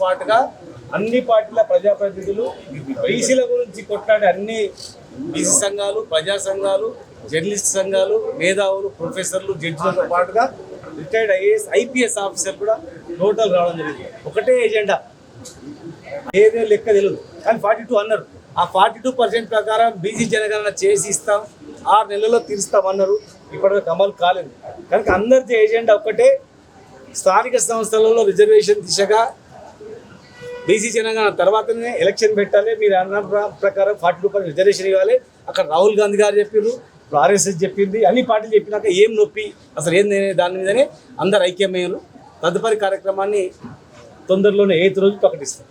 పాటుగా అన్ని పార్టీల ప్రజాప్రతినిధులు బీసీల గురించి కొట్లాడే అన్ని బీసీ సంఘాలు ప్రజా సంఘాలు జర్నలిస్ట్ సంఘాలు మేధావులు ప్రొఫెసర్లు జడ్జిలతో పాటుగా రిటైర్డ్ ఐఏఎస్ ఐపీఎస్ ఆఫీసర్ కూడా టోటల్ రావడం జరిగింది. ఒకటే ఎజెండా. ఏదే లెక్క తెలియదు కానీ ఫార్టీ టూ అన్నారు. ఆ ఫార్టీ టూ పర్సెంట్ ప్రకారం బీసీ జనగణన చేసి ఇస్తాం. ఆరు నెలల్లో తీరుస్తాం అన్నారు. ఇప్పటివరకు అమలు కాలేదు. కనుక అందరిది ఎజెండా ఒక్కటే. స్థానిక సంస్థలలో రిజర్వేషన్ దిశగా బీసీ జనగణన తర్వాతనే ఎలక్షన్ పెట్టాలి మీరు అన్న ప్రకారం ఫార్టీ రూపాయలు రిజర్వేషన్ ఇవ్వాలి. అక్కడ రాహుల్ గాంధీ గారు చెప్పారు ఆర్ఎస్ఎస్ చెప్పింది అన్ని పార్టీలు చెప్పినాక ఏం నొప్పి? అసలు ఏంది దాని మీదనే అందరు ఐక్యమయ్యారు. తదుపరి కార్యక్రమాన్ని తొందరలోనే ఎయిత్ రోజు ప్రకటిస్తారు